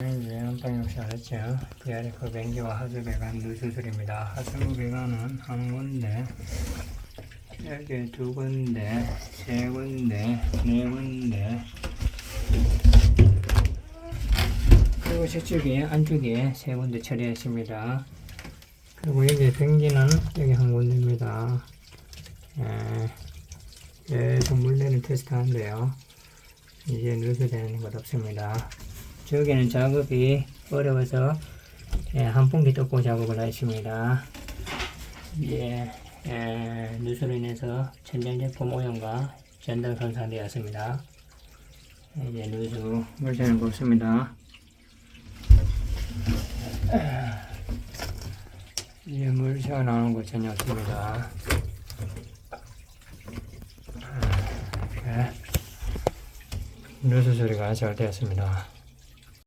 이제 한방 역시 알았죠? DRF 뱅기와 하수 배관 누수술입니다. 하수 배관은 한 군데, 여기 두 군데, 세 군데, 네 군데, 그리고 저쪽에 안쪽에 세 군데 처리했습니다. 그리고 여기 뱅기는 여기 한 군데입니다. 예, 계속 물내는 테스트 하는데요. 이제 누수되는 것 없습니다. 저기는 작업이 어려워서 예, 한 풍기 뜯고 작업을 했습니다. 예, 예, 누수로 인해서 천장 제품 오염과 전등 손상되었습니다. 예, 이제 누수 물새는 없습니다. 이제 물 새어나오는 거 전혀 없습니다. 아, 이렇게 누수 처리가 잘 되었습니다.